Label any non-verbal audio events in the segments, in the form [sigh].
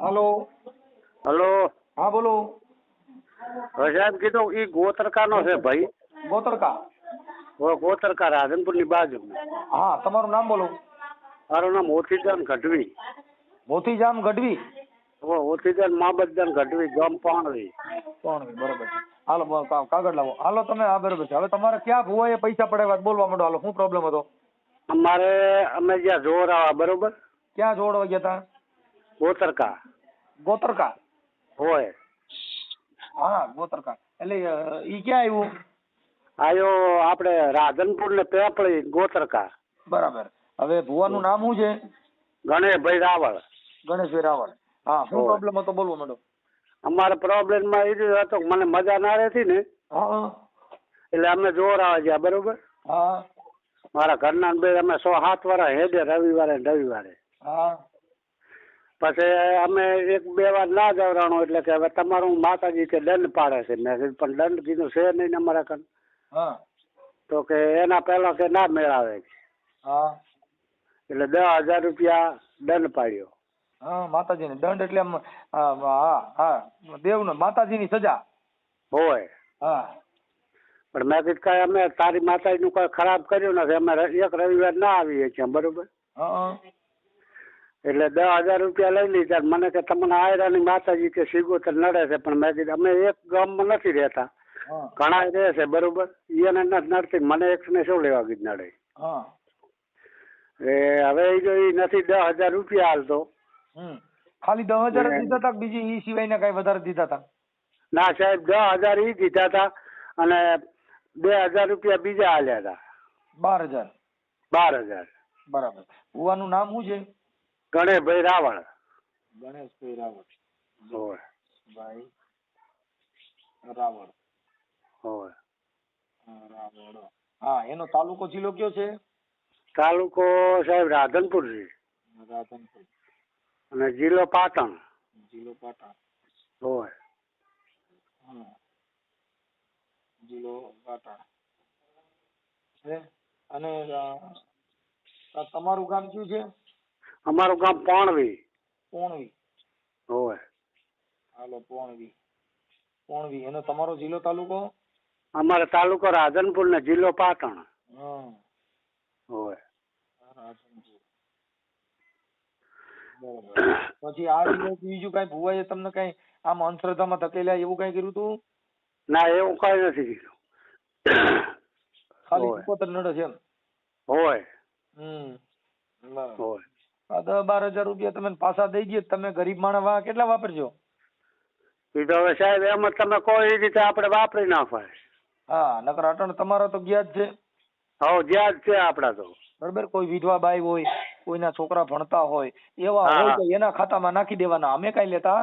હાલો. Hello. હા બોલો. સાહેબ કીધું ઈ ગોતરકાનો છે ભાઈ. ગોતરકા. ગોતરકા રાધનપુરની બાજુ. હા તમારું નામ બોલો. મારું નામ ઓથીદાન ગઢવી. મોતીજામ ગઢવી? ઓથીજાન માબતદાન ગઢવી ગામ પાણવી. પાણવી બરોબર છે. હાલો કાગળ લાવો. હાલો તમે હા બરોબર છે. હવે તમારે ક્યાં ભુવાએ પૈસા પડ્યા બોલવા માંડો. હાલો શું પ્રોબ્લેમ હતો? અમારે અમે જ્યાં જોર આવ્યા બરોબર? ક્યાં જોડવા ગયા હતા ગોતરકા. ગોતરકા? હોય. હા ગોતરકા. એટલે ઈ ક્યાં આવ્યું આયો આપણે રાધનપુર ને પેપળી ગોતરકા. બરાબર. હવે ભુવાનું નામ શું છે? ગણેશભાઈ રાવળ. ગણેશભાઈ રાવળ. હા શું પ્રોબ્લેમ હતો? બોલવો મેડમ. અમારે પ્રોબ્લેમમાં એ જ હતો મને મજા ના રહેતી ને. હા. એટલે અમે જોર આવે ગયા બરોબર? હા. મારા ઘરના બે અમે સો સાત વાર હેડે રવિવારે રવિવારે. હા. પછી અમે એક બે વાર ના જવરાણો એટલે કે હવે તમારું માતાજી કે દંડ પાડે છે. મેં કીધું પણ દંડ કીધું છે નહીં અમારા કન તો કે એના પહેલા કે ના મેળાવે એટલે દસ હજાર રૂપિયા દંડ પાડ્યો. હા માતાજીને દંડ એટલે હા હા દેવનો માતાજીની સજા. હોય. હા. પણ મેં કીધું કાંઈ અમે તારી માતાજીનું કાંઈ ખરાબ કર્યું નથી. અમે એક રવિવાર ના આવીએ છીએ બરોબર? હા. એટલે દસ હજાર રૂપિયા લઈ લીધા મને કે તમને આયરાની માતાજી કે સિગોતર નડે છે. પણ મેં કીધું અમે એક ગામમાં નથી રહેતા. ઘણા રહે છે બરોબર? એને નથી નડતી મને એકને શું લેવા કીધું નડે? એ હવે એ જો એ નથી દસ હજાર રૂપિયા હાલતો ખાલી દસ હજાર ને- દીધા હતા બીજી ઈ સિવાયના કઈ વધારે દીધા હતા ના સાહેબ દસ હજાર એ દીધા હતા અને બે હજાર રૂપિયા બીજા હાલ્યા હતા બાર હજાર. બાર હજાર. બરાબર. ભુવાનું નામ શું છે? ગણેશભાઈ ભાઈ ગણેશભાઈ રાવળ હોય. ભાઈ રાવળ હોય. રાવણ. રાવળ હા એનો તાલુકો જિલ્લો કયો છે? તાલુકો સાહેબ રાધનપુર છે. રાધનપુર. અને જિલ્લો પાટણ. જિલ્લો પાટણ. હોય. જિલ્લો પાટણ. છે અને તમારું ગામ કયું છે? અમારું ગામ પોણવી. પોણવી. હોય હાલો પોણવી. પોણવી. એનો તમારો જિલ્લો તાલુકો? અમારો તાલુકો રાધનપુર ને જિલ્લો પાટણ. હોય પછી આ દિવસ બીજું કઈ ભુવાએ તમને કઈ આમ અંધશ્રદ્ધામાં ધકેલા એવું કઈ કર્યું તું? ના એવું કઈ નથી કર્યું. ખાલી પોતર નડે છે એમ? હોય હમ હોય દસ બાર હજાર રૂપિયા તમે પાછા દઈ દઈએ તમે ગરીબ માણસ વા કેટલા વાપરજો? એ તો હવે સાહેબ એમ જ તમે કોઈ રીતે આપણે વાપરી નાખવાય. હા નકર અટણ તમારો તો ગયા જ છે. હવ જ્યાં જ છે આપડા તો. બરાબર કોઈ વિધવા બાઈ હોય કોઈના છોકરા ભણતા હોય એવા. હોય તો એના ખાતામાં નાખી દેવાના. અમે કઈ લેતા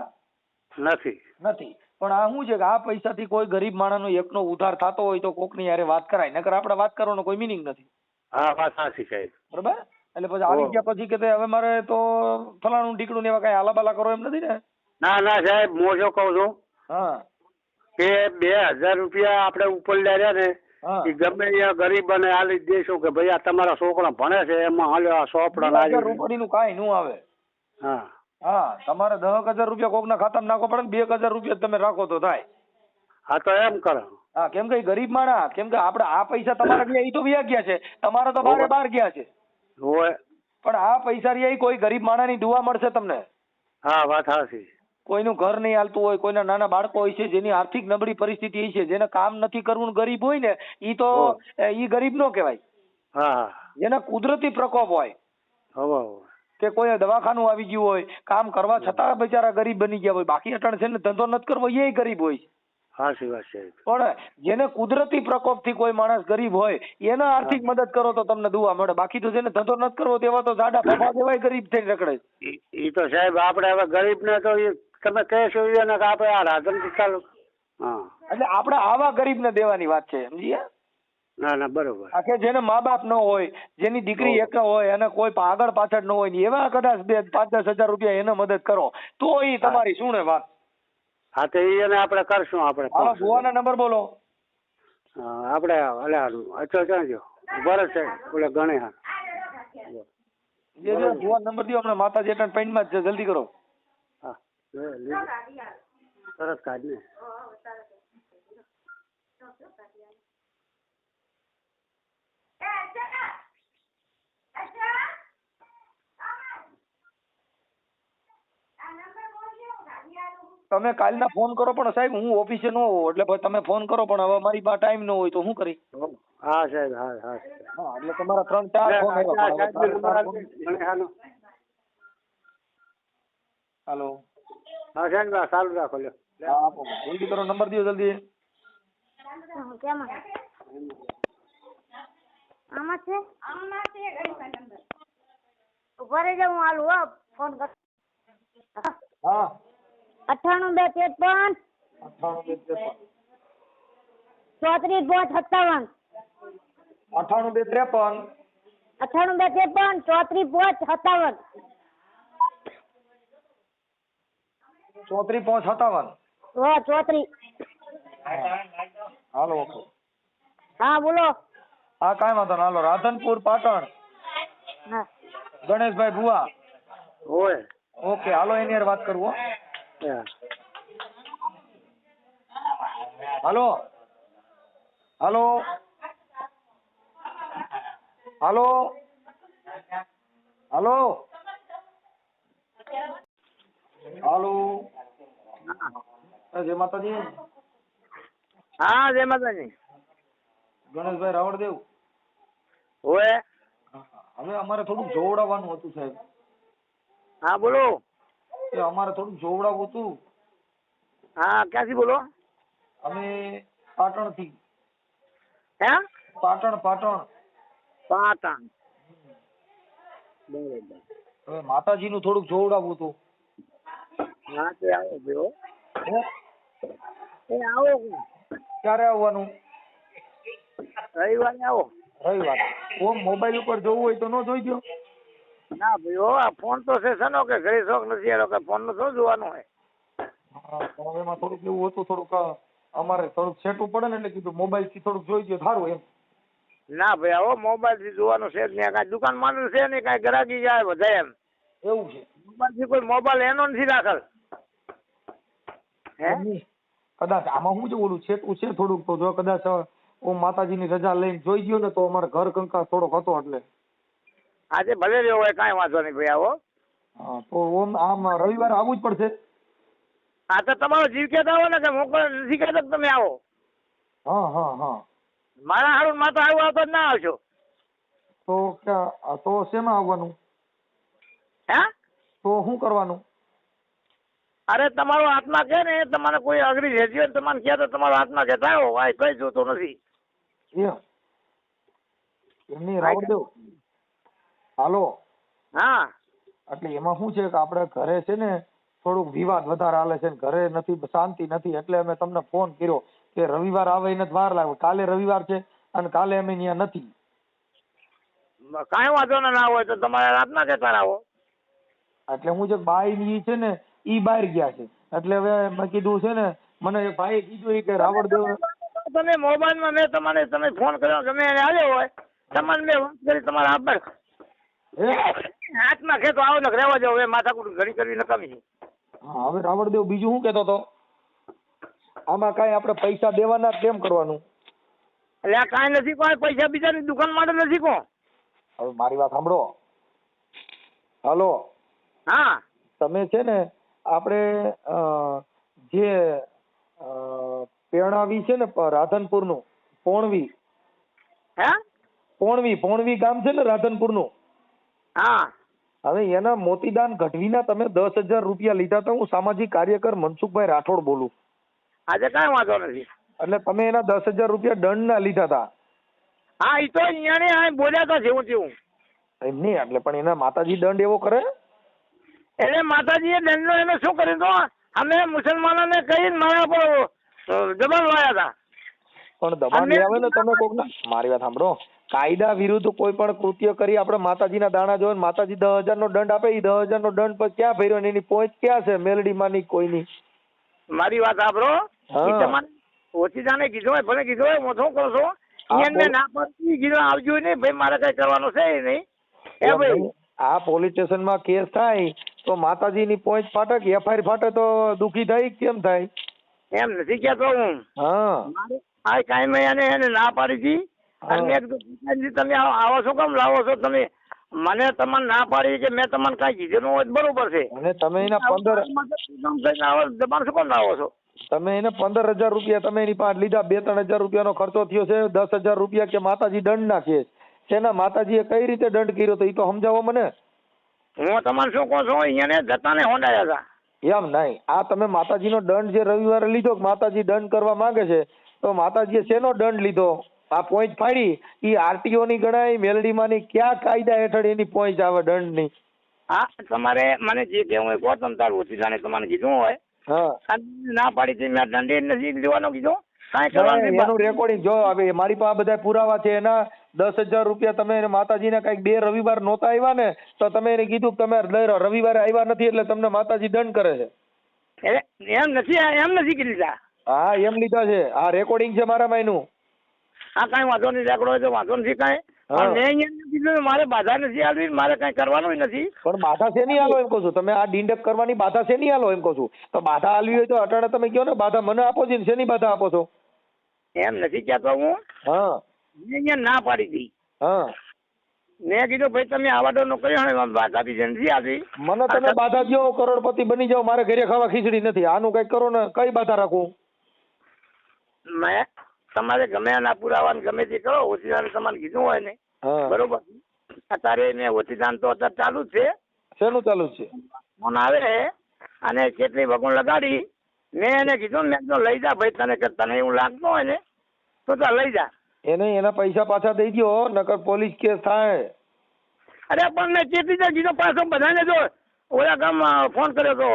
નથી. નથી. પણ આ શું છે કે આ પૈસાથી કોઈ ગરીબ માણસનો એકનો ઉધાર થતો હોય તો કોકની યારે વાત કરાય. નકર આપણે વાત કરવાનો કોઈ મિનિંગ નથી. હા વાત સાચી સાહેબ. બરાબર? એટલે પછી આવી ગયા પછી કે હવે મારે તો ફલાણું ઢીકણું ને એવા કઈ આલાબાલા કરો એમ નથી ને? ના ના સાહેબ હું શું કહું છું? હા. કે બે હજાર રૂપિયા આપણે ઉપર રહ્યા ને એ ગમે ત્યાં ગરીબ અને આલી દેશું કે ભાઈ આ તમારા છોકરા ભણે છે એમાં હાલ્યો આ સોપડા બે નું કાંઈ નું આવે. હા. હા તમારે દસ હજાર રૂપિયા કોકના ખાતામાં નાખો પડે ને બે હજાર રૂપિયા તમે રાખો તો થાય. હા તો એમ કરો. હા કેમ કે ગરીબ માણા કેમ કે આપણે આ પૈસા તમારા [coughs] ગયા એ તો વ્યા ગયા છે. તમારા તો બારે બાર ગયા છે. હોય. પણ આ પૈસા રહ્યા કોઈ ગરીબ માણસની દુવા મળશે તમને? હા વાત હાસી કોઈનું ઘર નહીં હાલતું હોય કોઈના નાના બાળકો હોય છે જેની આર્થિક નબળી પરિસ્થિતિ હોય છે જેને કામ નથી કરવું ગરીબ હોય ને ઈ તો ઈ ગરીબ નો કહેવાય. હા જેને કુદરતી પ્રકોપ હોય હવે હવે. કે કોઈ દવાખાનું આવી ગયું હોય કામ કરવા છતાં બિચારા ગરીબ બની ગયા હોય બાકી અટણ છે ને ધંધો નથી કરવો એ ગરીબ હોય છે. સાચી વાત છે પણ જેને કુદરતી પ્રકોપથી કોઈ માણસ ગરીબ હોય એને આર્થિક મદદ કરો તો તમને દુવા મળે. બાકી તો જેને ધંધો નથી કરવો તેવા તો જાડા [coughs] ફફા દેવાય ગરીબ થઈને રખડે ઈ તો સાહેબ આપણે હવે ગરીબ ને તો તમે કહેશો એને કે આપણે આ રાધન તાલુકા હા. એટલે આપણે આવા ગરીબને દેવાની વાત છે સમજીએ ના ના બરોબર. આખે જેને મા બાપ ન હોય જેની દીકરી એક હોય અને કોઈ આગળ પાછળ ન હોય એવા કદાચ બે પાંચ દસ હજાર રૂપિયા એને મદદ કરો તો એ તમારી શું ને વાત? હા તો એને આપણે કરશું આપણે ભુવાના નંબર બોલો. હા, આપણે અલે અચો ક્યાં ગયો ભરત છે ઓલે ગણે હા. ભુવા નંબર દો હમણાં માતાજી એટલે પેન્ટમાં જ છે. જલ્દી કરો. હા. તરત કાઢ ને. તમે કાલના ફોન કરો પણ સાહેબ હું ઓફિસે ન હોઉં એટલે તમે ફોન કરો પણ હવે મારી પાસે ટાઈમ ન હોય તો શું કરી હા સાહેબ હા હા હા એટલે તમારા ત્રણ ચાર ફોન હાલો. હા સાહેબ હા, ચાલુ રાખો લ્યો. જલ્દી કરો નંબર દો જલ્દી. કેમાં આમાં છે? ઊભા હું હાલું હો ફોન કર હા. અઠ્ઠાણું બે ત્રેપન. ચોત્રીસ પાંચ સત્તાવન. અઠાણું બે ત્રેપન. અઠાણું બે ત્રેપન ચોત્રીસ પાંચ સત્તાવન. ચોત્રીસ પાંચ સત્તાવન. હો ચોત્રીસ. Hello okay. હા બોલો. હા કાંઈ વાંધો નહીં. હાલો રાધનપુર પાટણ. હા. ગણેશભાઈ ભુવા. હોય. ઓકે હાલો એની વાત કરું હા. Hello hello hello hello hello જય માતાજી હા જય માતાજી ગણેશભાઈ રાવળદેવ. હોય હવે અમારે થોડું જોવડાવવાનું હતું સાહેબ. હા બોલો. એ અમારે થોડુંક જોવડાવવું હતું. હા ક્યાંથી બોલો? અમે પાટણથી. હે? પાટણ પાટણ. પાટણ. બરોબર. હવે માતાજીનું થોડુંક જોવડાવવું હતું. હા તે આવો ભયો હે? એ આવો. ક્યારે આવવાનું? રવિવારે આવો. રવિવાર. ઓમ મોબાઈલ ઉપર જોવું હોય તો ન જોઈ દો ના ભાઈ આ ફોન તો છે સનો કે ઘરે શોખ નથી એનો કે ફોનનું શું જોવાનું હોય? હા, એમાં થોડુંક એવું હતું થોડુંક અમારે થોડુંક સેટું પડે ને એટલે કીધું મોબાઈલથી થોડુંક જોઈ ગયો સારું એમ. ના ભાઈ આવો મોબાઈલથી જોવાનું છે જ નહીં કાંઈ દુકાન માનું છે નહીં કાંઈ ગ્રાહકી જાય બધા એમ. એવું છે. મોબાઈલથી કોઈ મોબાઈલ એનો નથી રાખેલ. હે? કદાચ આમાં શું છે ઓલું છેટું છે થોડુંક તો જો કદાચ હું માતાજીની રજા લઈને જોઈ ગયો ને તો અમારે ઘર કંકાસ થોડોક હતો એટલે. આજે ભલે રહ્યો હોય કાંઈ વાંધો નહીં ભાઈ આવો. હા, તો ઓમ આમ રવિવારે આવવું જ પડશે. આ તો તમારો જીવ કહેતા આવો ને કે મોકલ નથી કહેતો તમે આવો. હા હા હા. મારા હારું માં તો આવું આવતો જ ના આવશો. તો ક્યાં તો શેમાં આવવાનું? હે? તો શું કરવાનું? અરે તમારો આત્મા કે ને તમારે કોઈ અઘરી રહેતી હોય તમારે કહે તો તમારો આત્મા કહેતા થાય ભાઈ કઈ જોતો નથી. એમની એમની રાવળદેવ હાલો. હા. એટલે એમાં શું છે કે આપણે ઘરે છે ને થોડુંક વિવાદ વધારે હાલે છે ને ઘરે નથી શાંતિ નથી એટલે અમે તમને ફોન કર્યો કે રવિવાર આવે એને વાર લાગે. કાલે રવિવાર છે અને કાલે અમે ત્યાં નથી. કાંઈ વાંધો ના હોય તો તમારે રાતના જતા આવો એટલે હું જે બાઈ ની છે ને ઈ બહાર ગયા છે. એટલે હવે મેં કીધું છે ને મને ભાઈ કીધું કે રાવણ દેવ તમે મોબાઈલમાં મેં તમારે તમે ફોન કર્યો ગમે એને આવ્યો હોય તમારે મેં વાત કરી તમારા હે હાથમાં ખેતો આવો ને રહેવા જાવ માથા માથાકૂટ ઘણી કરવી નકામી છે. હા હવે રાવણદેવ બીજું શું કહેતો હતો? આમાં કાંઈ આપણે પૈસા દેવાના કેમ કરવાનું? એટલે આ કાંઈ નથી કોઈ પૈસા બીજાની દુકાન માટે નથી કો હવે મારી વાત સાંભળો. હાલો. હા. તમે છે ને આપણે જે પેણાવી છે ને રાધનપુરનું પોણવી. હે? પોણવી પોણવી ગામ છે ને રાધનપુરનું? હા. હવે એના મોતીદાન ગઢવીના તમે દસ હજાર રૂપિયા લીધા હતા. હું સામાજિક કાર્યકર મનસુખભાઈ રાઠોડ બોલું. આજે કાંઈ વાંધો નથી. એટલે તમે એના દસ હજાર રૂપિયા દંડના લીધા હતા. હા એ તો અહીંયા ને બોલ્યા હતા જેવું તેવું. એમ નહીં એટલે પણ એના માતાજી દંડ એવો કરે? એટલે માતાજીએ દંડનો એને શું કર્યું તો? અમે મુસલમાનોને કહીને મારા પર દબાણ લાયા હતા. પણ દબાણ આવે ને તમે કોક ના મારી વાત સાંભળો. કાયદા વિરુદ્ધ કોઈ પણ કૃત્ય કરી આપણે માતાજીના દાણા જોવે માતાજી દસ હજાર નો દંડ આપે એ દસ હજાર નો દંડ પછી ક્યાં ભર્યો ને એની પહોંચ ક્યાં છે મેલડીમાં ની કોઈની? મારી વાત સાંભળો. ઓછી જાને કીધું હોય ભલે કીધું હોય હું કરો છું? એમને ના પડતી કીધું આવજો નહીં ભાઈ મારે કઈ કરવાનું છે નહીં. એ ભાઈ? આ પોલીસ સ્ટેશનમાં કેસ થાય તો માતાજીની પોઈન્ટ ફાટે કે એફઆઈઆર ફાટે તો દુખી થાય કેમ થાય? એમ નથી કહેતો હું. આ કાંઈ મેં એને એને ના પાડી હતી. મેં કીધું પિતાજી, તમે આવો છો કેમ? લાવો છો? તમે મને તમને ના પાડી કે મેં તમને કઈ કીધેલું હોય બરોબર છે. અને તમે એના પંદર દબાણ શું કામ લાવો છો? તમે એને પંદર હજાર રૂપિયા તમે એની પાસે લીધા બે ત્રણ હજાર રૂપિયાનો ખર્ચો થયો છે દસ હજાર રૂપિયા કે માતાજી દંડ નાખીએ તેના માતાજીએ કઈ રીતે દંડ કર્યો તો એ તો સમજાવો મને? હું તમને શું કહું છું? અહીંયા જતાને હોંડાયા હતા. એમ નહીં. આ તમે માતાજીનો દંડ જે રવિવારે લીધો માતાજી દંડ કરવા માંગે છે તો માતાજીએ શેનો દંડ લીધો? આ પોઈન્ટ ફાડી. એ આરટીઓ ની ગણાય મેલડીમાંની ક્યાં કાયદા હેઠળ એની પોઈન્ટ આવે દંડની? હા તમારે મને જે કહેવું હોય કહો તમે તારું ઓછી જાણે તમારે કીધું હોય. હા. ના પાડી હતી મેં દંડે નથી લેવાનો કીધું. એનું રેકોર્ડિંગ જો હવે મારી પાસે બધા પુરાવા છે એના દસ હજાર રૂપિયા તમે માતાજી માતાજીને કંઈક બે રવિવાર નહોતા આવ્યા ને તો તમે એને કીધું કે તમે દર રવિવારે આવ્યા નથી એટલે તમને માતાજી દંડ કરે છે. એમ નથી એમ નથી કીધા હા એમ લીધા છે. આ રેકોર્ડિંગ છે મારા એનું. હા કઈ વાંધો નહીં રેકડો હોય તો વાંધો નથી કાંઈ. મારે બાધા નથી આલવી મારે કઈ કરવાનું નથી. પણ બાધા શેની આલો એમ કહું છું? તમે આ ડીંડક કરવાની બાધા શેની આલો એમ કહું છું? તો બાધા આલવી હોય તો અટાણે તમે કહો ને બાધા મને આપો છે શેની બાધા આપો છો? એમ નથી કહેતો હું. હા. મેં અહીંયા ના પાડી દી. હા. મેં કીધું ભાઈ તમે આવા ડો નોકરી ને બાધા બી નથી આપી મને તમે બાધા દો કરોડપતિ બની જાઓ મારે ઘરે ખાવા ખીચડી નથી. આનું કંઈક કરો ને કઈ બાધા રાખું? મેં તમારે ગમે એના પુરાવા ગમે તે કરો ઓછીદાન તમારે કીધું હોય ને. બરોબર. અત્યારે મેં ઓછીદાન તો અત્યારે ચાલુ જ છે. શેનું ચાલુ છે? ફોન આવે અને કેટલી વગુણ લગાડી. મેં એને કીધું મેં કીધું લઈ જા ભાઈ તને તને એવું લાગતું હોય ને તો તો લઈ જા. એને એના પૈસા પાછા દઈ દો નકર પોલીસ કેસ થાય. અરે પણ મેં ચેતી તો કીધો પાછો બધાને જો ઓલા ગામ ફોન કર્યો તો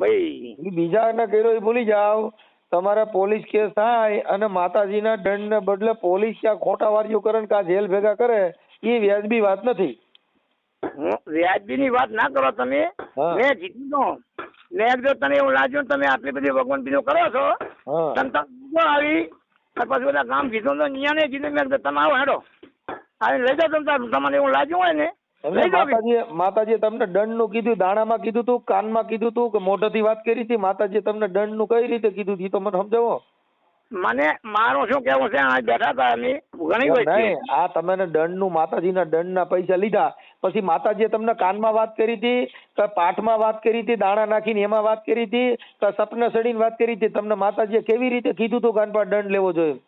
ભાઈ. બીજા કર્યો એ ભૂલી જાઓ. તમારે પોલીસ કેસ થાય અને માતાજીના દંડને બદલે પોલીસ ક્યાં ખોટા વારીઓ કરે ને કાં જેલ ભેગા કરે એ વ્યાજબી વાત નથી. હું વ્યાજબીની વાત ના કરો તમે. મેં કીધું તો મેં જો તને એવું લાગ્યું તમે આટલી બધી ભગવાન બીજું કરો છો તને આવી પછી બધા કામ કીધું તો ન્યાને ને કીધું. મેં તમે આવો હેડો. આવી લઈ જાઓ તમે તમને એવું લાગ્યું હોય ને જાઓ માતાજીએ માતાજીએ તમને દંડનું કીધું દાણામાં કીધું તું કાનમાં કીધું તું કે મોઢેથી વાત કરી હતી? માતાજીએ તમને દંડનું કઈ રીતે કીધું ઈ તો મને સમજાવો. મને મારું શું કેવું છે? આ બેઠા હતા અમે ઘણી નહીં આ તમે દંડનું માતાજીના દંડના પૈસા લીધા. પછી માતાજીએ તમને કાનમાં વાત કરી હતી કે પાઠમાં વાત કરી હતી દાણા નાખીને એમાં વાત કરી હતી કે સપના સડીને વાત કરી હતી. તમને માતાજીએ કેવી રીતે કીધું તું કાન પર દંડ લેવો જોઈએ?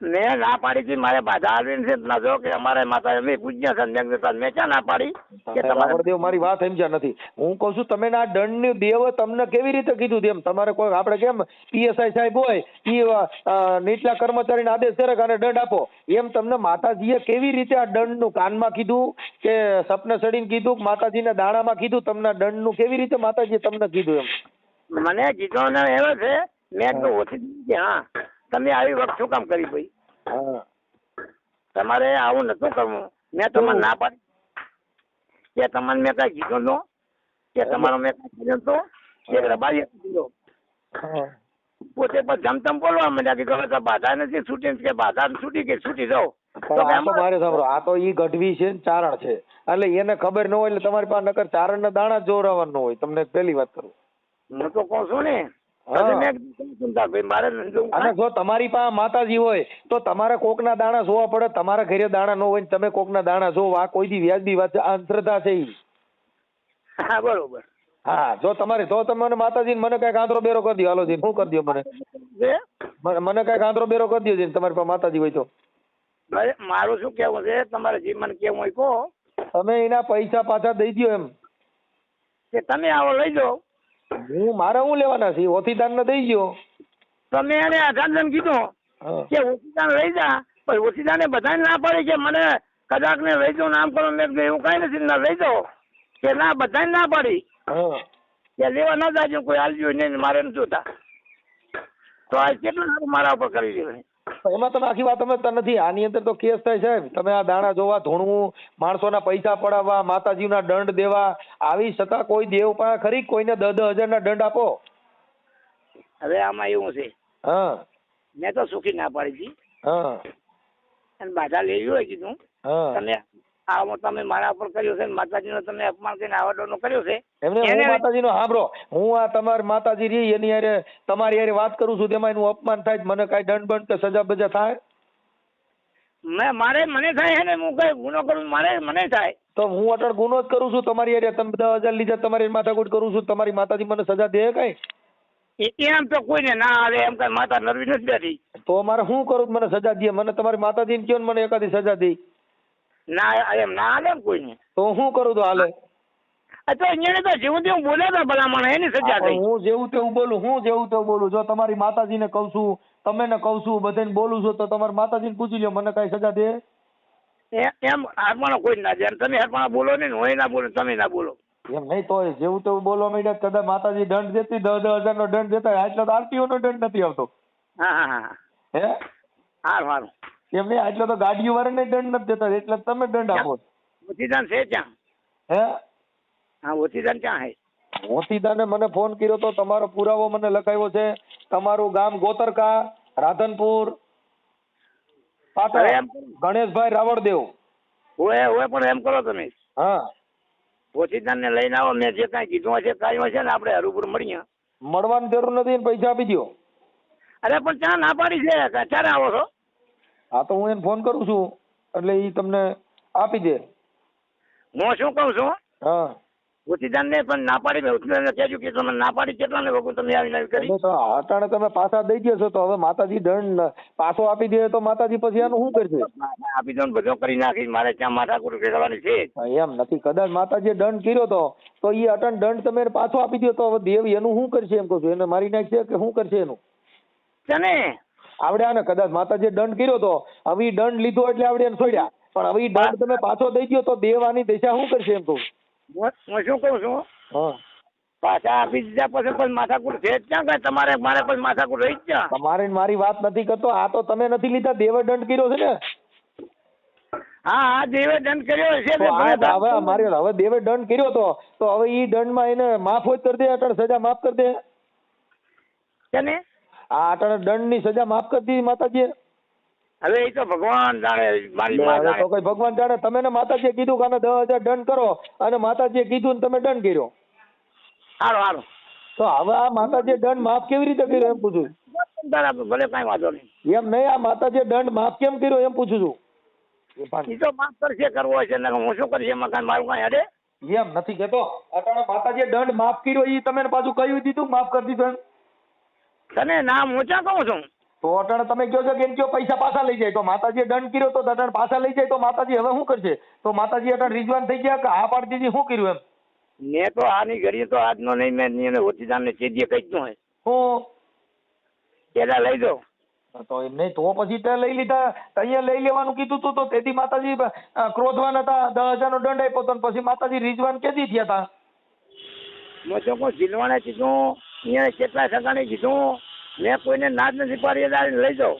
મેં ના પાડી હતી મારે બાધા આવી નથી ના જો કે અમારે માતા અમે પૂજ્ય છે મેં મેં ક્યાં ના પાડી? કે તમારે દેવ મારી વાત સમજ્યા નથી. હું કહું છું તમે ના દંડની દેવ તમને કેવી રીતે કીધું તેમ? તમારે કોઈ આપણે કેમ પીએસઆઈ સાહેબ હોય એ નીચલા કર્મચારીને આદેશ કરે કે દંડ આપો? એમ તમને માતાજીએ કેવી રીતે આ દંડનું કાનમાં કીધું કે સપને સડીને કીધું કે માતાજીના દાણામાં કીધું? તમને દંડ દંડનું કેવી રીતે માતાજીએ તમને કીધું એમ? મને કીધું ને એવો છે મેં તો ઓછી હા. તમે આવી વખત શું કામ કરી ભાઈ? તમારે આવું નતું કરવું. મેં તમને ના પાડી. કે તમને મેં કઈ કીધું નો કે તમારો મેં કઈ કીધું તો કે રબારી કીધું. પોતે પણ ધમધમ બોલવા માંડ્યા કે ગમે બાધા નથી છૂટી કે બાધા છૂટી કે છૂટી જાઓ મારે સાંભળો આ તો ઈ ગઢવી છે ને ચારણ છે. એટલે એને ખબર ન હોય એટલે તમારી પાસે નકર ચારણના દાણા જ જોરાવાના હોય. તમને પહેલી વાત કરું. હું તો કહું છું ને અને જો તમારી પાસે માતાજી હોય તો તમારે કોકના દાણા જોવા પડે તમારા ઘરે દાણા ન હોય તમે કોકના દાણા જોવો આ કોઈ દી વ્યાજબી વાત છે આ અંધશ્રદ્ધા છે હા બરોબર. હા જો તમારે તો તમે માતાજી મને કંઈક આંધરો બેરો કરી દો હાલો જી શું કરી દો મને? મને- કઈ કંઈક આંતરો બેરો કરી દો જી તમારી પાસે માતાજી હોય તો. મારું શું કેવું છે? તમારે જે મને કેવું હોય કહો. તમે એના પૈસા પાછા દઈ દ્યો એમ. કે તમે આવો લઈ જાઓ. હું મારે હું લેવાના છે? ઓથીદાર ને દઈ ગયો તમે એને અઢાર કીધું કે ઓછીદાન લઈ જા પછી ઓછીદાને બધાને ના પાડી કે મને કદાચ ને લઈ જાઓ નામ કરો મેં એવું કઈ નથી ના લઈ જાઓ. કે ના બધાને ના પાડી. કે લેવા ના જાજો કોઈ આલજો નહીં ને મારે નથી જોતા. તો આ કેટલું સારું મારા ઉપર કરી દેવાય પણ એમાં તમે આખી વાત સમજતા નથી. આની અંદર તો કેસ થાય સાહેબ. તમે આ દાણા જોવા ધોણવું માણસોના પૈસા પડાવવા માતાજીના દંડ દેવા આવી છતાં કોઈ દેવ પાસે ખરી? કોઈને દસ દસ હજારના દંડ આપો. હવે આમાં એવું છે. હા. મેં તો સુખી ના પાડી હતી. હા. અને બાધા લેવી હોય કીધું. હા. તમે આ તમે મારા ઉપર કર્યો છે માતાજીનો તમે અપમાન કરીને આવડોનો કર્યો છે? એમને હું માતાજીનો સાંભળો. હું આ તમાર માતાજી રહી એની હારે તમારી હારે વાત કરું છું તેમાં એનું અપમાન થાય મને કાંઈ દંડ બંધ કે સજા બજા થાય? મેં મારે મને થાય ને હું કઈ ગુનો કરું મારે મને થાય. તો હું અટલ ગુનો જ કરું છું તમારી હારે તમે દસ હજાર લીધા તમારી માથાકૂટ કરું છું તમારી માતાજી મને સજા દે કઈ? એમ તો કોઈને ના આવે એમ કઈ માતા નરવી નથી બેઠી. તો મારે શું કરું મને સજા દે? મને તમારી માતાજીને કહો ને મને એકાદી સજા દે? ના એમ ના હાલે કોઈને. તો હું શું કરું તો હાલે. તો અહીંયા તો જેવું તેવું બોલે હતા ભલામણ એની સજા થઈ. હું જેવું તેવું બોલું હું જેવું તેવું બોલું. જો તમારી માતાજીને કહું છું તમે ને કહું છું બધાને બોલું છું તો તમારી માતાજીને પૂછી લ્યો મને કઈ સજા દે? એમ હાથમાં કોઈ ના જાય તમે હાથમાં બોલો ને હું ના બોલો તમે ના બોલો. એમ નહીં તો જેવું તેવું બોલવા માંડ્યા કદાચ માતાજી દંડ દેતી દસ દસ હજાર નો દંડ દેતા આટલો તો આરટીઓ નો દંડ નથી આવતો. હા હા હા હે. સારું સારું એમ નહીં આટલો તો ગાડીઓ વાળાને દંડ નથી દેતા એટલે તમે દંડ આપો. મોતીદાન છે ત્યાં હે? હા મોતીદાન ક્યાં હે? મોતીદાને મને ફોન કર્યો તો તમારો પુરાવો મને લખાયો છે. તમારું ગામ ગોતરકા રાધનપુર પાટણ ગણેશભાઈ રાવળદેવ. હોય હોય પણ એમ કરો તમે. હા. ઓછીદાન ને લઈને આવો મેં જે કાંઈ કીધું હશે કાંઈ હશે ને આપણે હરુપુર મળીએ. મળવાની જરૂર નથી પૈસા આપી દો અરે પણ ત્યાં ના પાડી છે ક્યારે આવો છો? હા તો હું એને ફોન કરું છું. એટલે એ તમને આપી દે. હું શું કહું છું? હા. ઓછીદાન પણ ના પાડી મેં. ઓછીદાન કહેજો કે તમે ના પાડી કેટલા વખત તમે આવીને આવી કરી? તો અટાણે તમે પાછા દઈ દેશો તો હવે માતાજી દંડ પાછો આપી દે તો માતાજી પછી આનું શું કરશે? આપી દો બધો કરી નાખી મારે ત્યાં માથાકૂટ કરવાની છે. એમ નથી. કદાચ માતાજીએ દંડ કર્યો તો તો એ અટણ દંડ તમે પાછો આપી દો તો હવે દેવ એનું શું કરશે એમ કહું છું. એને મારી નાખશે કે શું કરશે એનું? તને આવડે આને કદાચ માતાજીએ દંડ કર્યો તો હવે દંડ લીધો એટલે આવડે એને છોડ્યા. પણ હવે દંડ તમે પાછો દઈ દો તો દેવાની દિશા શું કરશે એમ કહું? હું શું કહું છું? હા. પાછા આપી દીધા પછી પણ માથાકૂટ છે જ ક્યાં કઈ? તમારે મારે પણ માથાકૂટ રહી જ ક્યાં? તમારે મારી વાત નથી કરતો આ તો તમે નથી લીધા દેવે દંડ કર્યો છે ને? હા હા દેવે દંડ કર્યો છે હવે મારે હવે દેવે દંડ કર્યો તો તો હવે ઈ દંડમાં એને માફ હોય કરી દે અટણ સજા માફ કરી દે. તને આ અટણ દંડની સજા માફ કરી દીધી માતાજીએ. હવે એ તો ભગવાન જાણે મારી માં જાણે. તો કોઈ ભગવાન જાણે. તમે ને માતાજીએ કીધું કે આને દસ હજાર દંડ કરો અને માતાજીએ કીધું ને તમે દંડ કર્યો. સારું સારું તો હવે આ માતાજીએ દંડ માફ કેવી રીતે કર્યો એમ પૂછું બરાબર ભલે કઈ વાંધો નહીં. એમ નહીં આ માતાજીએ દંડ માફ કેમ કર્યો એમ પૂછું છું. એ તો માફ કરશે કરવો હશે ને હું શું કરીશ એમાં કાંઈ મારું કાંઈ અડે એમ નથી કેતો અટાણે માતાજીએ દંડ માફ કર્યો એ તમે ને પાછું કહ્યું દીધું માફ કરી દીધું એમ. તને નામ ઊંચા કહું છું? તો અટણ તમે કહો છો કે એમ કયો? પૈસા પાછા લઈ જાય. તો માતાજીએ દંડ કર્યો તો અટણ પાછા લઈ જાય. તો માતાજી હવે શું કરશે? તો માતાજી અટણ રીઝવાન થઈ ગયા કે આ પાડી દીધી શું કર્યું એમ? મેં તો આની ઘડીએ તો આજનો નહીં મેં એને ઓછીદાનને ચેદીએ કહી દીધું હે હું? પેલા લઈ દો તો એમ નહીં તો પછી તે લઈ લીધા. અહીંયા લઈ લેવાનું કીધું તું તો તેથી માતાજી ક્રોધવાન હતા. દસ હજાર નો દંડ આપ્યો તો પછી માતાજી રીઝવાન કેદી થયા હતા મેં તો કોઈ જીલવાને કીધું અહીંયા કેટલા સગાને કીધું મેં કોઈને નાદ નથી પાડી દાડી લઈ જાઉં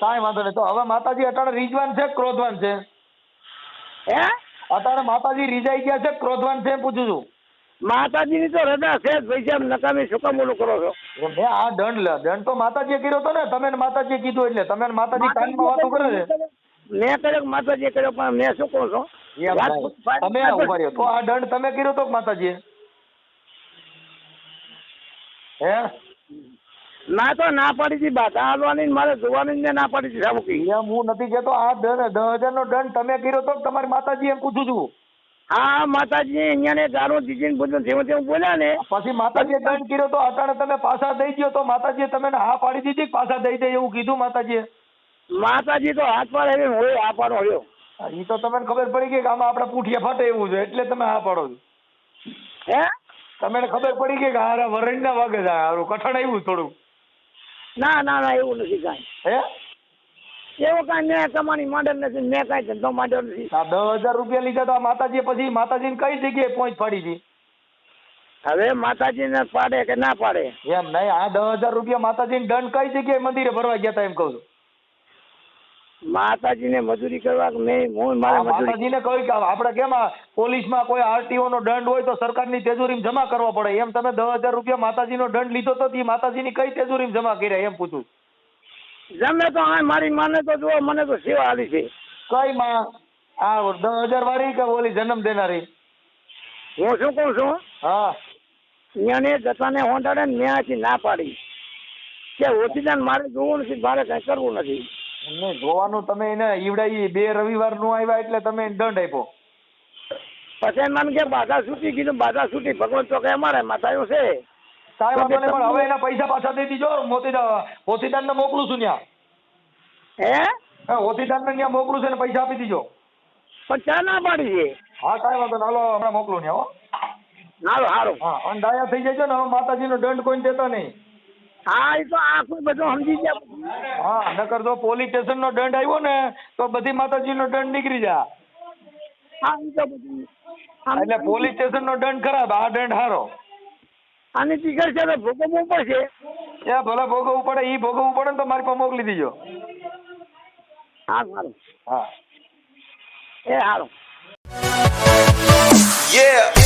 કાંઈ વાંધો નહીં. તો હવે માતાજી અટાણે રીજવાન છે ક્રોધવાન છે? હે? અટાણે માતાજી રીજાઈ ગયા છે ક્રોધવાન છે પૂછું છું. માતાજીની તો રજા છે પૈસા નકામી શું કામ ઓલું કરો છો? મેં આ દંડ લે દંડ તો માતાજીએ કર્યો તો ને તમે માતાજીએ કીધું એટલે. તમે માતાજી કાનમાં વાતો કરે છે. મેં કર્યો માતાજીએ કર્યો પણ મેં શું કહું છું? તમે તો આ દંડ તમે કર્યો તો માતાજીએ? હે? ના તો ના પાડી હતી બાધા હાલવાની મારે જોવાની ને ના પાડી હતી સાબુકી એમ હું નથી કહેતો આ દસ હજાર નો દંડ તમે કર્યો તો તમારી માતાજી એમ પૂછું છું હા માતાજી અહીંયા ને ગારું દીધી બધું જેવું તેવું બોલ્યા ને. પછી માતાજીએ દંડ કર્યો તો અટાણે તમે પાછા દઈ દો તો માતાજીએ તમે હા પાડી દીધી પાછા દઈ દે એવું કીધું માતાજીએ? માતાજી તો હાથ પાડે એવી હોય હા પાડો રહ્યો. એ તો તમને ખબર પડી ગઈ કે આમાં આપણે પૂઠિયા ફાટે એવું છે એટલે તમે હા પાડો છો. હે? તમને ખબર પડી ગઈ કે હારા વરણ ના વાગે છે હારું કઠણ આવ્યું થોડું. ના ના ના એવું નથી કાંઈ. હે? એવું કાંઈ મેં તમારી માંડેલ નથી મેં કાંઈ ધંધો માંડ્યો નથી. આ દસ હજાર રૂપિયા લીધા તો માતાજી પછી માતાજીને કઈ જગ્યાએ પહોંચ પાડી હતી હવે માતાજીને પાડે કે ના પાડે? એમ નહીં આ દસ હજાર રૂપિયા માતાજીને દંડ કઈ જગ્યાએ મંદિરે ભરવા ગયા હતા એમ કહું છું. માતાજીને મજૂરી કરવા નહીં? હું મારા માતાજીને કહ્યું કે આપણે કેમ પોલીસમાં કોઈ આરટીઓ નો દંડ હોય તો સરકારની તેજોરીમાં જમા કરવો પડે. એમ તમે દસ હજાર રૂપિયા માતાજીનો દંડ લીધો તો એ માતાજીની કઈ તેજોરીમાં જમા કર્યા? એમ પૂછું જમે તો હા મારી માને તો જુઓ મને તો સેવા આલી છે. કઈ માં? આ દસ હજાર વાળી કે ઓલી જન્મ દેનારી? હું શું કહું છું? હા. ત્યાં જતાને હોંડાડે ને ત્યાંથી ના પાડી. કે ઓછી મારે જોવું નથી મારે કઈ કરવું નથી. એમને જોવાનું તમે એને ઈવડાવી બે રવિવારનું આવ્યા એટલે તમે દંડ આપ્યો. પછી મને કે બાધા છૂટી કીધું બાધા છૂટી ભગવાન તો કે અમારે માથાયું છે. સાહેબ વાંધો પણ હવે એના પૈસા પાછા દઈ દીજો મોતીદાર હોતીદાર ને મોકલું છું ત્યાં હે? હોતીદાર ને ત્યાં મોકલું છે ને પૈસા આપી દીજો. પણ ચા ના પાડી છે? હા કાંઈ વાંધો ના હાલો હમણાં મોકલું ને હો. હારું હારું હા અને ડાયા થઈ જાય છે ને હવે માતાજીનો દંડ કોઈને દેતા નહીં. હા એ તો આ કોઈ બધું સમજી ગયા. હા નકર જો પોલીસ સ્ટેશન નો દંડ આવ્યો ને તો બધી માતાજીનો દંડ નીકળી જાય. હા એ તો બધું. એટલે પોલીસ સ્ટેશન નો દંડ ખરાબ આ દંડ હારો. આની ટીકર છે તો ભોગવવું પડશે. એ ભલે ભોગવવું પડે ઈ ભોગવવું પડે ને તો મારી પાસે મોકલી દીજો. હા સારું હા. એ સારું Yeah.